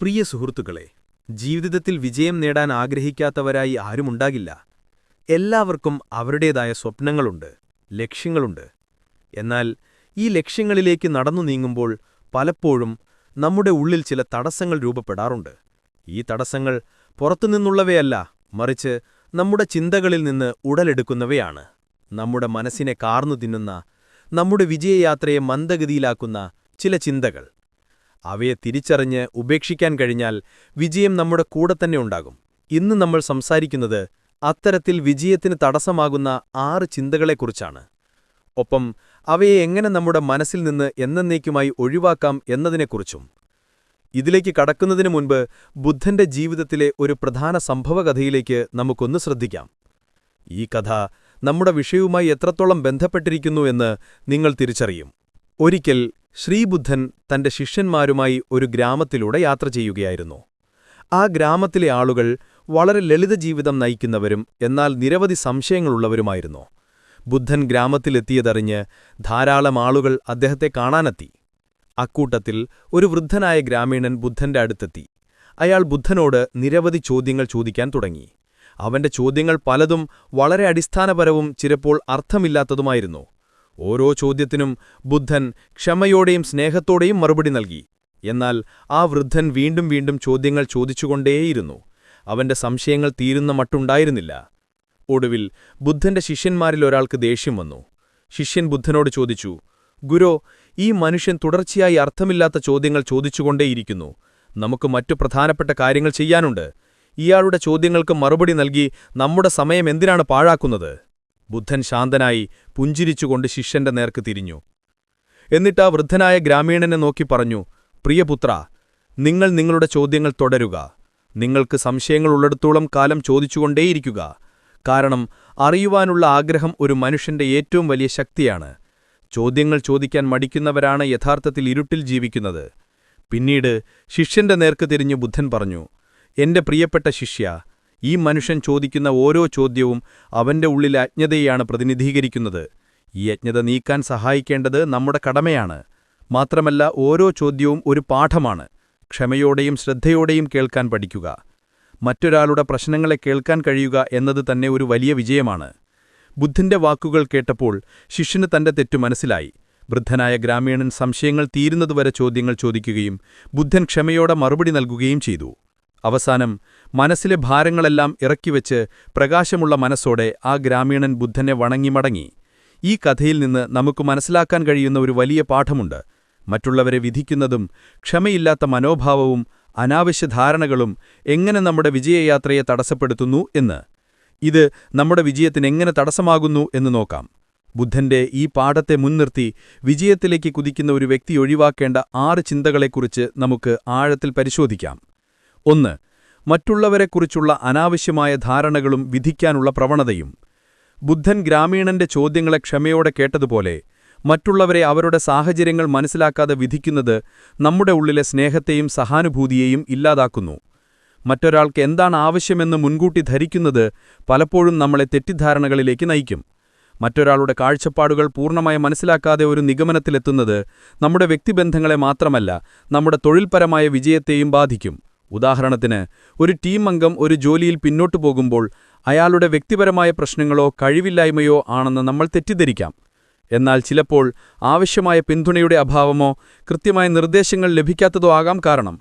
പ്രിയ സുഹൃത്തുക്കളെ ജീവിതത്തിൽ വിജയം നേടാൻ ആഗ്രഹിക്കാത്തവരായി ആരുമുണ്ടാകില്ല. എല്ലാവർക്കും അവരുടേതായ സ്വപ്നങ്ങളുണ്ട് ലക്ഷ്യങ്ങളുണ്ട്. എന്നാൽ ഈ ലക്ഷ്യങ്ങളിലേക്ക് നടന്നു നീങ്ങുമ്പോൾ പലപ്പോഴും നമ്മുടെ ഉള്ളിൽ ചില തടസ്സങ്ങൾ രൂപപ്പെടാറുണ്ട്. ഈ തടസ്സങ്ങൾ പുറത്തുനിന്നുള്ളവയല്ല മറിച്ച് നമ്മുടെ ചിന്തകളിൽ നിന്ന് ഉടലെടുക്കുന്നവയാണ്. നമ്മുടെ മനസ്സിനെ കാർന്നു തിന്നുന്ന നമ്മുടെ വിജയയാത്രയെ മന്ദഗതിയിലാക്കുന്ന ചില ചിന്തകൾ. അവയെ തിരിച്ചറിഞ്ഞ് ഉപേക്ഷിക്കാൻ കഴിഞ്ഞാൽ വിജയം നമ്മുടെ കൂടെ തന്നെ ഉണ്ടാകും. ഇന്ന് നമ്മൾ സംസാരിക്കുന്നത് അത്തരത്തിൽ വിജയത്തിന് തടസ്സമാകുന്ന ആറ് ചിന്തകളെക്കുറിച്ചാണ്. ഒപ്പം അവയെ എങ്ങനെ നമ്മുടെ മനസ്സിൽ നിന്ന് എന്നേക്കുമായി ഒഴിവാക്കാം എന്നതിനെക്കുറിച്ചും. ഇതിലേക്ക് കടക്കുന്നതിനു മുൻപ് ബുദ്ധന്റെ ജീവിതത്തിലെ ഒരു പ്രധാന സംഭവകഥയിലേക്ക് നമുക്കൊന്ന് ശ്രദ്ധിക്കാം. ഈ കഥ നമ്മുടെ വിഷയവുമായി എത്രത്തോളം ബന്ധപ്പെട്ടിരിക്കുന്നു എന്ന് നിങ്ങൾ തിരിച്ചറിയും. ഒരിക്കൽ ശ്രീബുദ്ധൻ തന്റെ ശിഷ്യന്മാരുമായി ഒരു ഗ്രാമത്തിലൂടെ യാത്ര ചെയ്യുകയായിരുന്നു. ആ ഗ്രാമത്തിലെ ആളുകൾ വളരെ ലളിത ജീവിതം നയിക്കുന്നവരും എന്നാൽ നിരവധി സംശയങ്ങളുള്ളവരുമായിരുന്നു. ബുദ്ധൻ ഗ്രാമത്തിലെത്തിയതറിഞ്ഞ് ധാരാളം ആളുകൾ അദ്ദേഹത്തെ കാണാനെത്തി. അക്കൂട്ടത്തിൽ ഒരു വൃദ്ധനായ ഗ്രാമീണൻ ബുദ്ധന്റെ അടുത്തെത്തി. അയാൾ ബുദ്ധനോട് നിരവധി ചോദ്യങ്ങൾ ചോദിക്കാൻ തുടങ്ങി. അവന്റെ ചോദ്യങ്ങൾ പലതും വളരെ അടിസ്ഥാനപരവും ചിലപ്പോൾ അർത്ഥമില്ലാത്തതുമായിരുന്നു. ഓരോ ചോദ്യത്തിനും ബുദ്ധൻ ക്ഷമയോടെയും സ്നേഹത്തോടെയും മറുപടി നൽകി. എന്നാൽ ആ വൃദ്ധൻ വീണ്ടും വീണ്ടും ചോദ്യങ്ങൾ ചോദിച്ചുകൊണ്ടേയിരുന്നു. അവന്റെ സംശയങ്ങൾ തീരുന്ന മട്ടുണ്ടായിരുന്നില്ല. ഒടുവിൽ ബുദ്ധന്റെ ശിഷ്യന്മാരിൽ ഒരാൾക്ക് ദേഷ്യം വന്നു. ശിഷ്യൻ ബുദ്ധനോട് ചോദിച്ചു ഗുരോ ഈ മനുഷ്യൻ തുടർച്ചയായി അർത്ഥമില്ലാത്ത ചോദ്യങ്ങൾ ചോദിച്ചുകൊണ്ടേയിരിക്കുന്നു. നമുക്ക് മറ്റു പ്രധാനപ്പെട്ട കാര്യങ്ങൾ ചെയ്യാനുണ്ട്. ഇയാളുടെ ചോദ്യങ്ങൾക്ക് മറുപടി നൽകി നമ്മുടെ സമയം എന്തിനാണ് പാഴാക്കുന്നത്? ബുദ്ധൻ ശാന്തനായി പുഞ്ചിരിച്ചുകൊണ്ട് ശിഷ്യന്റെ നേർക്ക് തിരിഞ്ഞു. എന്നിട്ട് ആ വൃദ്ധനായ ഗ്രാമീണനെ നോക്കി പറഞ്ഞു പ്രിയപുത്ര നിങ്ങൾ നിങ്ങളുടെ ചോദ്യങ്ങൾ തുടരുക. നിങ്ങൾക്ക് സംശയങ്ങളുള്ളിടത്തോളം കാലം ചോദിച്ചുകൊണ്ടേയിരിക്കുക. കാരണം അറിയുവാനുള്ള ആഗ്രഹം ഒരു മനുഷ്യന്റെ ഏറ്റവും വലിയ ശക്തിയാണ്. ചോദ്യങ്ങൾ ചോദിക്കാൻ മടിക്കുന്നവരാണ് യഥാർത്ഥത്തിൽ ഇരുട്ടിൽ ജീവിക്കുന്നത്. പിന്നീട് ശിഷ്യന്റെ നേർക്ക് തിരിഞ്ഞു ബുദ്ധൻ പറഞ്ഞു എന്റെ പ്രിയപ്പെട്ട ശിഷ്യ ഈ മനുഷ്യൻ ചോദിക്കുന്ന ഓരോ ചോദ്യവും അവന്റെ ഉള്ളിലെ അജ്ഞതയെയാണ് പ്രതിനിധീകരിക്കുന്നത്. ഈ അജ്ഞത നീക്കാൻ സഹായിക്കേണ്ടത് നമ്മുടെ കടമയാണ്. മാത്രമല്ല ഓരോ ചോദ്യവും ഒരു പാഠമാണ്. ക്ഷമയോടെയും ശ്രദ്ധയോടെയും കേൾക്കാൻ പഠിക്കുക. മറ്റൊരാളുടെ പ്രശ്നങ്ങളെ കേൾക്കാൻ കഴിയുക എന്നത് തന്നെ ഒരു വലിയ വിജയമാണ്. ബുദ്ധന്റെ വാക്കുകൾ കേട്ടപ്പോൾ ശിഷ്യന് തന്റെ തെറ്റു മനസ്സിലായി. വൃദ്ധനായ ഗ്രാമീണൻ സംശയങ്ങൾ തീരുന്നതുവരെ ചോദ്യങ്ങൾ ചോദിക്കുകയും ബുദ്ധൻ ക്ഷമയോടെ മറുപടി നൽകുകയും ചെയ്തു. അവസാനം മനസ്സിലെ ഭാരങ്ങളെല്ലാം ഇറക്കിവെച്ച് പ്രകാശമുള്ള മനസ്സോടെ ആ ഗ്രാമീണൻ ബുദ്ധനെ വണങ്ങി മടങ്ങി. ഈ കഥയിൽ നിന്ന് നമുക്ക് മനസ്സിലാക്കാൻ കഴിയുന്ന ഒരു വലിയ പാഠമുണ്ട്. മറ്റുള്ളവരെ വിധിക്കുന്നതും ക്ഷമയില്ലാത്ത മനോഭാവവും അനാവശ്യ ധാരണകളും എങ്ങനെ നമ്മുടെ വിജയയാത്രയെ തടസ്സപ്പെടുത്തുന്നു എന്ന്. ഇത് നമ്മുടെ വിജയത്തിന് എങ്ങനെ തടസ്സമാകുന്നു എന്ന് നോക്കാം. ബുദ്ധന്റെ ഈ പാഠത്തെ മുൻനിർത്തി വിജയത്തിലേക്ക് കുതിക്കുന്ന ഒരു വ്യക്തി ഒഴിവാക്കേണ്ട ആറ് ചിന്തകളെക്കുറിച്ച് നമുക്ക് ആഴത്തിൽ പരിശോധിക്കാം. ഒന്ന് മറ്റുള്ളവരെക്കുറിച്ചുള്ള അനാവശ്യമായ ധാരണകളും വിധിക്കാനുള്ള പ്രവണതയും. ബുദ്ധൻ ഗ്രാമീണന്റെ ചോദ്യങ്ങളെ ക്ഷമയോടെ കേട്ടതുപോലെ മറ്റുള്ളവരെ അവരുടെ സാഹചര്യങ്ങൾ മനസ്സിലാക്കാതെ വിധിക്കുന്നത് നമ്മുടെ ഉള്ളിലെ സ്നേഹത്തെയും സഹാനുഭൂതിയെയും ഇല്ലാതാക്കുന്നു. മറ്റൊരാൾക്ക് എന്താണ് ആവശ്യമെന്ന് മുൻകൂട്ടി ധരിക്കുന്നത് പലപ്പോഴും നമ്മളെ തെറ്റിദ്ധാരണകളിലേക്ക് നയിക്കും. മറ്റൊരാളുടെ കാഴ്ചപ്പാടുകൾ പൂർണമായി മനസ്സിലാക്കാതെ ഒരു നിഗമനത്തിലെത്തുന്നത് നമ്മുടെ വ്യക്തിബന്ധങ്ങളെ മാത്രമല്ല നമ്മുടെ തൊഴിൽപരമായ വിജയത്തെയും ബാധിക്കും. ഉദാഹരണത്തിന് ഒരു ടീം അംഗം ഒരു ജോലിയിൽ പിന്നോട്ടു പോകുമ്പോൾ അയാളുടെ വ്യക്തിപരമായ പ്രശ്നങ്ങളോ കഴിവില്ലായ്മയോ ആണെന്ന് നമ്മൾ തെറ്റിദ്ധരിക്കാം. എന്നാൽ ചിലപ്പോൾ ആവശ്യമായ പിന്തുണയുടെ അഭാവമോ കൃത്യമായ നിർദ്ദേശങ്ങൾ ലഭിക്കാത്തതോ ആകാം കാരണം.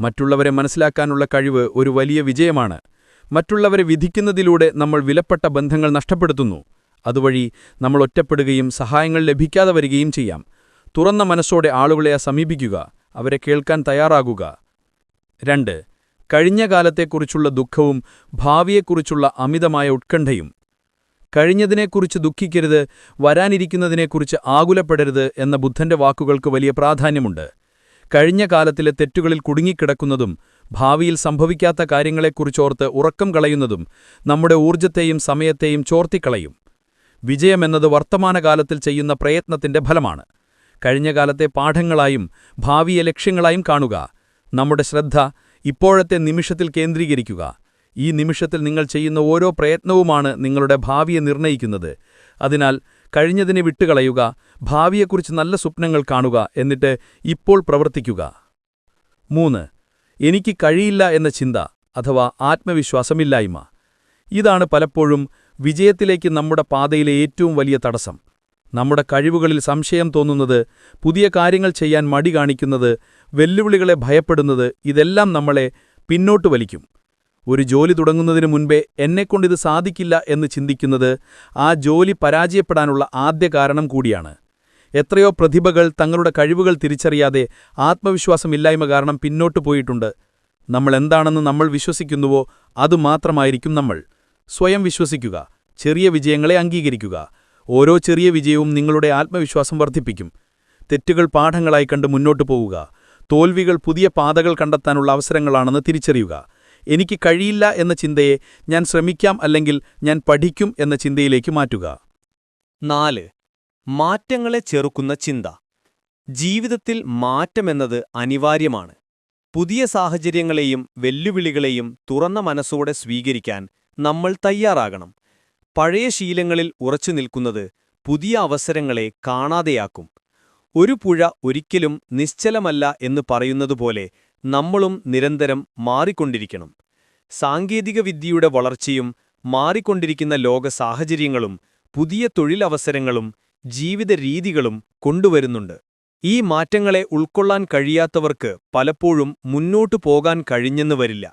മറ്റുള്ളവരെ മനസ്സിലാക്കാനുള്ള കഴിവ് ഒരു വലിയ വിജയമാണ്. മറ്റുള്ളവരെ വിധിക്കുന്നതിലൂടെ നമ്മൾ വിലപ്പെട്ട ബന്ധങ്ങൾ നഷ്ടപ്പെടുത്തുന്നു. അതുവഴി നമ്മൾ ഒറ്റപ്പെടുകയും സഹായങ്ങൾ ലഭിക്കാതെ വരികയും ചെയ്യാം. തുറന്ന മനസ്സോടെ ആളുകളെ സമീപിക്കുക അവരെ കേൾക്കാൻ തയ്യാറാകുക. രണ്ട് കഴിഞ്ഞ കാലത്തെക്കുറിച്ചുള്ള ദുഃഖവും ഭാവിയെക്കുറിച്ചുള്ള അമിതമായ ഉത്കണ്ഠയും. കഴിഞ്ഞതിനെക്കുറിച്ച് ദുഃഖിക്കരുത് വരാനിരിക്കുന്നതിനെക്കുറിച്ച് ആകുലപ്പെടരുത് എന്ന ബുദ്ധന്റെ വാക്കുകൾക്ക് വലിയ പ്രാധാന്യമുണ്ട്. കഴിഞ്ഞ കാലത്തിലെ തെറ്റുകളിൽ കുടുങ്ങിക്കിടക്കുന്നതും ഭാവിയിൽ സംഭവിക്കാത്ത കാര്യങ്ങളെക്കുറിച്ചോർത്ത് ഉറക്കം കളയുന്നതും നമ്മുടെ ഊർജത്തെയും സമയത്തെയും ചോർത്തിക്കളയും. വിജയമെന്നത് വർത്തമാനകാലത്തിൽ ചെയ്യുന്ന പ്രയത്നത്തിന്റെ ഫലമാണ്. കഴിഞ്ഞ കാലത്തെ പാഠങ്ങളായും ഭാവിയെ ലക്ഷ്യങ്ങളായും കാണുക. നമ്മുടെ ശ്രദ്ധ ഇപ്പോഴത്തെ നിമിഷത്തിൽ കേന്ദ്രീകരിക്കുക. ഈ നിമിഷത്തിൽ നിങ്ങൾ ചെയ്യുന്ന ഓരോ പ്രയത്നവുമാണ് നിങ്ങളുടെ ഭാവിയെ നിർണയിക്കുന്നത് അതിനാൽ കഴിഞ്ഞതിനെ വിട്ടുകളയുക ഭാവിയെക്കുറിച്ച് നല്ല സ്വപ്നങ്ങൾ കാണുക എന്നിട്ട് ഇപ്പോൾ പ്രവർത്തിക്കുക. മൂന്ന് എനിക്ക് കഴിയില്ല എന്ന ചിന്ത അഥവാ ആത്മവിശ്വാസമില്ലായ്മ. ഇതാണ് പലപ്പോഴും വിജയത്തിലേക്ക് നമ്മുടെ പാതയിലെ ഏറ്റവും വലിയ തടസ്സം. നമ്മുടെ കഴിവുകളിൽ സംശയം തോന്നുന്നത് പുതിയ കാര്യങ്ങൾ ചെയ്യാൻ മടി കാണിക്കുന്നത് വെല്ലുവിളികളെ ഭയപ്പെടുന്നത് ഇതെല്ലാം നമ്മളെ പിന്നോട്ട് വലിക്കും. ഒരു ജോലി തുടങ്ങുന്നതിന് മുൻപേ എന്നെക്കൊണ്ടിത് സാധിക്കില്ല എന്ന് ചിന്തിക്കുന്നത് ആ ജോലി പരാജയപ്പെടാനുള്ള ആദ്യ കാരണം കൂടിയാണ്. എത്രയോ പ്രതിഭകൾ തങ്ങളുടെ കഴിവുകൾ തിരിച്ചറിയാതെ ആത്മവിശ്വാസമില്ലായ്മ കാരണം പിന്നോട്ട് പോയിട്ടുണ്ട്. നമ്മൾ എന്താണെന്ന് നമ്മൾ വിശ്വസിക്കുന്നുവോ അതുമാത്രമായിരിക്കും നമ്മൾ. സ്വയം വിശ്വസിക്കുക ചെറിയ വിജയങ്ങളെ അംഗീകരിക്കുക ഓരോ ചെറിയ വിജയവും നിങ്ങളുടെ ആത്മവിശ്വാസം വർദ്ധിപ്പിക്കും. തെറ്റുകൾ പാഠങ്ങളായി കണ്ട് മുന്നോട്ടു പോവുക. തോൽവികൾ പുതിയ പാതകൾ കണ്ടെത്താനുള്ള അവസരങ്ങളാണെന്ന് തിരിച്ചറിയുക. എനിക്ക് കഴിയില്ല എന്ന ചിന്തയെ ഞാൻ ശ്രമിക്കാം അല്ലെങ്കിൽ ഞാൻ പഠിക്കും എന്ന ചിന്തയിലേക്ക് മാറ്റുക. നാല്. മാറ്റങ്ങളെ ചെറുക്കുന്ന ചിന്ത. ജീവിതത്തിൽ മാറ്റമെന്നത് അനിവാര്യമാണ്. പുതിയ സാഹചര്യങ്ങളെയും വെല്ലുവിളികളെയും തുറന്ന മനസ്സോടെ സ്വീകരിക്കാൻ നമ്മൾ തയ്യാറാകണം. പഴയ ശീലങ്ങളിൽ ഉറച്ചു നിൽക്കുന്നത് പുതിയ അവസരങ്ങളെ കാണാതെയാക്കും. ഒരു പുഴ ഒരിക്കലും നിശ്ചലമല്ല എന്ന് പറയുന്നതുപോലെ നമ്മളും നിരന്തരം മാറിക്കൊണ്ടിരിക്കണം. സാങ്കേതികവിദ്യയുടെ വളർച്ചയും മാറിക്കൊണ്ടിരിക്കുന്ന ലോക സാഹചര്യങ്ങളും പുതിയ തൊഴിലവസരങ്ങളും ജീവിത രീതികളും കൊണ്ടുവരുന്നുണ്ട്. ഈ മാറ്റങ്ങളെ ഉൾക്കൊള്ളാൻ കഴിയാത്തവർക്ക് പലപ്പോഴും മുന്നോട്ടു പോകാൻ കഴിഞ്ഞെന്നു വരില്ല.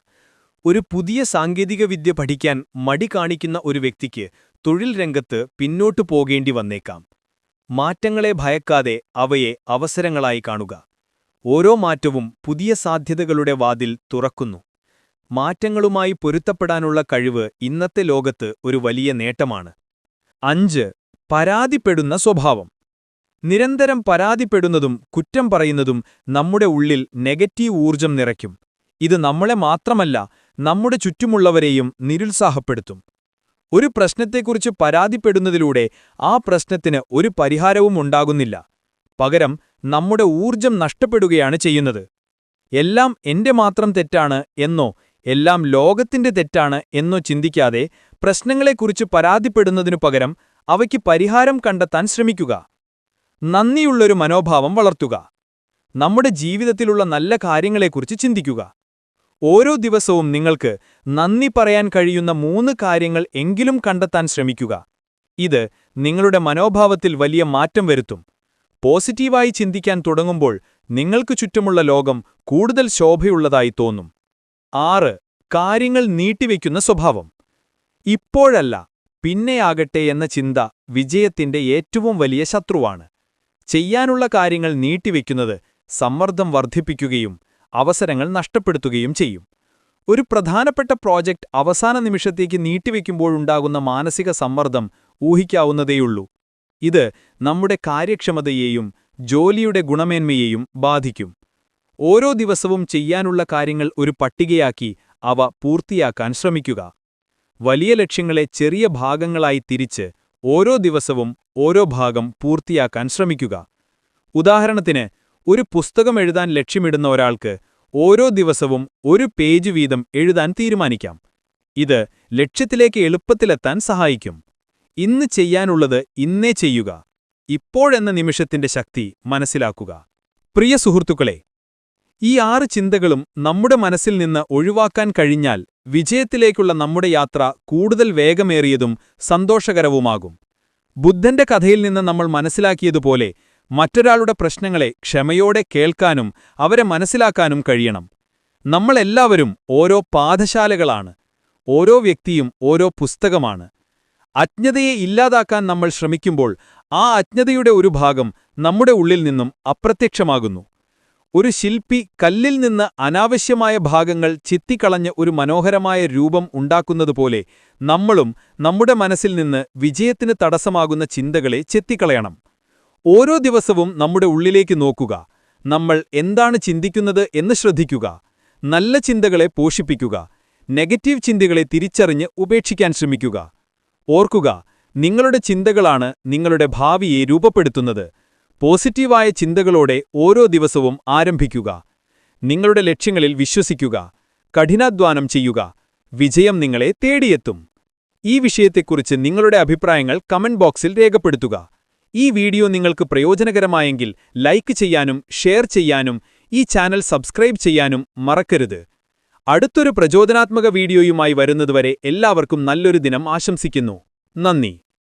ഒരു പുതിയ സാങ്കേതികവിദ്യ പഠിക്കാൻ മടി കാണിക്കുന്ന ഒരു വ്യക്തിക്ക് തൊഴിൽ രംഗത്ത് പിന്നോട്ടു പോകേണ്ടി വന്നേക്കാം. മാറ്റങ്ങളെ ഭയക്കാതെ അവയെ അവസരങ്ങളായി കാണുക. ഓരോ മാറ്റവും പുതിയ സാധ്യതകളുടെ വാതിൽ തുറക്കുന്നു. മാറ്റങ്ങളുമായി പൊരുത്തപ്പെടാനുള്ള കഴിവ് ഇന്നത്തെ ലോകത്ത് ഒരു വലിയ നേട്ടമാണ്. അഞ്ച് പരാതിപ്പെടുന്ന സ്വഭാവം. നിരന്തരം പരാതിപ്പെടുന്നതും കുറ്റം പറയുന്നതും നമ്മുടെ ഉള്ളിൽ നെഗറ്റീവ് ഊർജം നിറയ്ക്കും. ഇത് നമ്മളെ മാത്രമല്ല നമ്മുടെ ചുറ്റുമുള്ളവരെയും നിരുത്സാഹപ്പെടുത്തും. ഒരു പ്രശ്നത്തെക്കുറിച്ച് പരാതിപ്പെടുന്നതിലൂടെ ആ പ്രശ്നത്തിന് ഒരു പരിഹാരവും ഉണ്ടാകുന്നില്ല. പകരം നമ്മുടെ ഊർജം നഷ്ടപ്പെടുകയാണ് ചെയ്യുന്നത്. എല്ലാം എന്റെ മാത്രം തെറ്റാണ് എന്നോ എല്ലാം ലോകത്തിന്റെ തെറ്റാണ് എന്നോ ചിന്തിക്കാതെ പ്രശ്നങ്ങളെക്കുറിച്ച് പരാതിപ്പെടുന്നതിനു പകരം അവയ്ക്ക് പരിഹാരം കണ്ടെത്താൻ ശ്രമിക്കുക. നന്ദിയുള്ളൊരു മനോഭാവം വളർത്തുക. നമ്മുടെ ജീവിതത്തിലുള്ള നല്ല കാര്യങ്ങളെക്കുറിച്ച് ചിന്തിക്കുക. ഓരോ ദിവസവും നിങ്ങൾക്ക് നന്ദി പറയാൻ കഴിയുന്ന മൂന്ന് കാര്യങ്ങൾ എങ്കിലും കണ്ടെത്താൻ ശ്രമിക്കുക. ഇത് നിങ്ങളുടെ മനോഭാവത്തിൽ വലിയ മാറ്റം വരുത്തും. പോസിറ്റീവായി ചിന്തിക്കാൻ തുടങ്ങുമ്പോൾ നിങ്ങൾക്ക് ചുറ്റുമുള്ള ലോകം കൂടുതൽ ശോഭയുള്ളതായി തോന്നും. ആറ് കാര്യങ്ങൾ നീട്ടിവെക്കുന്ന സ്വഭാവം. ഇപ്പോഴല്ല പിന്നെയാകട്ടെ എന്ന ചിന്ത വിജയത്തിന്റെ ഏറ്റവും വലിയ ശത്രുവാണ്. ചെയ്യാനുള്ള കാര്യങ്ങൾ നീട്ടിവെക്കുന്നത് സമ്മർദ്ദം വർദ്ധിപ്പിക്കുകയും അവസരങ്ങൾ നഷ്ടപ്പെടുത്തുകയും ചെയ്യും. ഒരു പ്രധാനപ്പെട്ട പ്രോജക്റ്റ് അവസാന നിമിഷത്തേക്ക് നീട്ടിവെക്കുമ്പോഴുണ്ടാകുന്ന മാനസിക സമ്മർദ്ദം ഊഹിക്കാവുന്നതേയുള്ളൂ. ഇത് നമ്മുടെ കാര്യക്ഷമതയെയും ജോലിയുടെ ഗുണമേന്മയെയും ബാധിക്കും. ഓരോ ദിവസവും ചെയ്യാനുള്ള കാര്യങ്ങൾ ഒരു പട്ടികയാക്കി അവ പൂർത്തിയാക്കാൻ ശ്രമിക്കുക. വലിയ ലക്ഷ്യങ്ങളെ ചെറിയ ഭാഗങ്ങളായി തിരിച്ച് ഓരോ ദിവസവും ഓരോ ഭാഗം പൂർത്തിയാക്കാൻ ശ്രമിക്കുക. ഉദാഹരണത്തിന് ഒരു പുസ്തകം എഴുതാൻ ലക്ഷ്യമിടുന്ന ഒരാൾക്ക് ഓരോ ദിവസവും ഒരു പേജ് വീതം എഴുതാൻ തീരുമാനിക്കാം. ഇത് ലക്ഷ്യത്തിലേക്ക് എളുപ്പത്തിലെത്താൻ സഹായിക്കും. ഇന്ന് ചെയ്യാനുള്ളത് ഇന്നേ ചെയ്യുക. ഇപ്പോഴെന്ന നിമിഷത്തിന്റെ ശക്തി മനസ്സിലാക്കുക. പ്രിയ സുഹൃത്തുക്കളെ ഈ ആറ് ചിന്തകളും നമ്മുടെ മനസ്സിൽ നിന്ന് ഒഴിവാക്കാൻ കഴിഞ്ഞാൽ വിജയത്തിലേക്കുള്ള നമ്മുടെ യാത്ര കൂടുതൽ വേഗമേറിയതും സന്തോഷകരവുമാകും. ബുദ്ധന്റെ കഥയിൽ നിന്ന് നമ്മൾ മനസ്സിലാക്കിയതുപോലെ മറ്റൊരാളുടെ പ്രശ്നങ്ങളെ ക്ഷമയോടെ കേൾക്കാനും അവരെ മനസ്സിലാക്കാനും കഴിയണം. നമ്മളെല്ലാവരും ഓരോ പാഠശാലകളാണ്. ഓരോ വ്യക്തിയും ഓരോ പുസ്തകമാണ്. അജ്ഞതയെ ഇല്ലാതാക്കാൻ നമ്മൾ ശ്രമിക്കുമ്പോൾ ആ അജ്ഞതയുടെ ഒരു ഭാഗം നമ്മുടെ ഉള്ളിൽ നിന്നും അപ്രത്യക്ഷമാകുന്നു. ഒരു ശില്പി കല്ലിൽ നിന്ന് അനാവശ്യമായ ഭാഗങ്ങൾ ചിത്തിക്കളഞ്ഞ് ഒരു മനോഹരമായ രൂപം ഉണ്ടാക്കുന്നതുപോലെ നമ്മളും നമ്മുടെ മനസ്സിൽ നിന്ന് വിജയത്തിന് തടസ്സമാകുന്ന ചിന്തകളെ ചെത്തിക്കളയണം. ഓരോ ദിവസവും നമ്മുടെ ഉള്ളിലേക്ക് നോക്കുക. നമ്മൾ എന്താണ് ചിന്തിക്കുന്നത് എന്ന് ശ്രദ്ധിക്കുക. നല്ല ചിന്തകളെ പോഷിപ്പിക്കുക. നെഗറ്റീവ് ചിന്തകളെ തിരിച്ചറിഞ്ഞ് ഉപേക്ഷിക്കാൻ ശ്രമിക്കുക. ഓർക്കുക നിങ്ങളുടെ ചിന്തകളാണ് നിങ്ങളുടെ ഭാവിയെ രൂപപ്പെടുത്തുന്നത്. പോസിറ്റീവായ ചിന്തകളോടെ ഓരോ ദിവസവും ആരംഭിക്കുക. നിങ്ങളുടെ ലക്ഷ്യങ്ങളിൽ വിശ്വസിക്കുക. കഠിനാധ്വാനം ചെയ്യുക. വിജയം നിങ്ങളെ തേടിയെത്തും. ഈ വിഷയത്തെക്കുറിച്ച് നിങ്ങളുടെ അഭിപ്രായങ്ങൾ കമന്റ് ബോക്സിൽ രേഖപ്പെടുത്തുക. ഈ വീഡിയോ നിങ്ങൾക്ക് പ്രയോജനകരമായെങ്കിൽ ലൈക്ക് ചെയ്യാനും ഷെയർ ചെയ്യാനും ഈ ചാനൽ സബ്സ്ക്രൈബ് ചെയ്യാനും മറക്കരുത്. അടുത്തൊരു പ്രചോദനാത്മക വീഡിയോയുമായി വരുന്നതുവരെ എല്ലാവർക്കും നല്ലൊരു ദിനം ആശംസിക്കുന്നു. നന്ദി.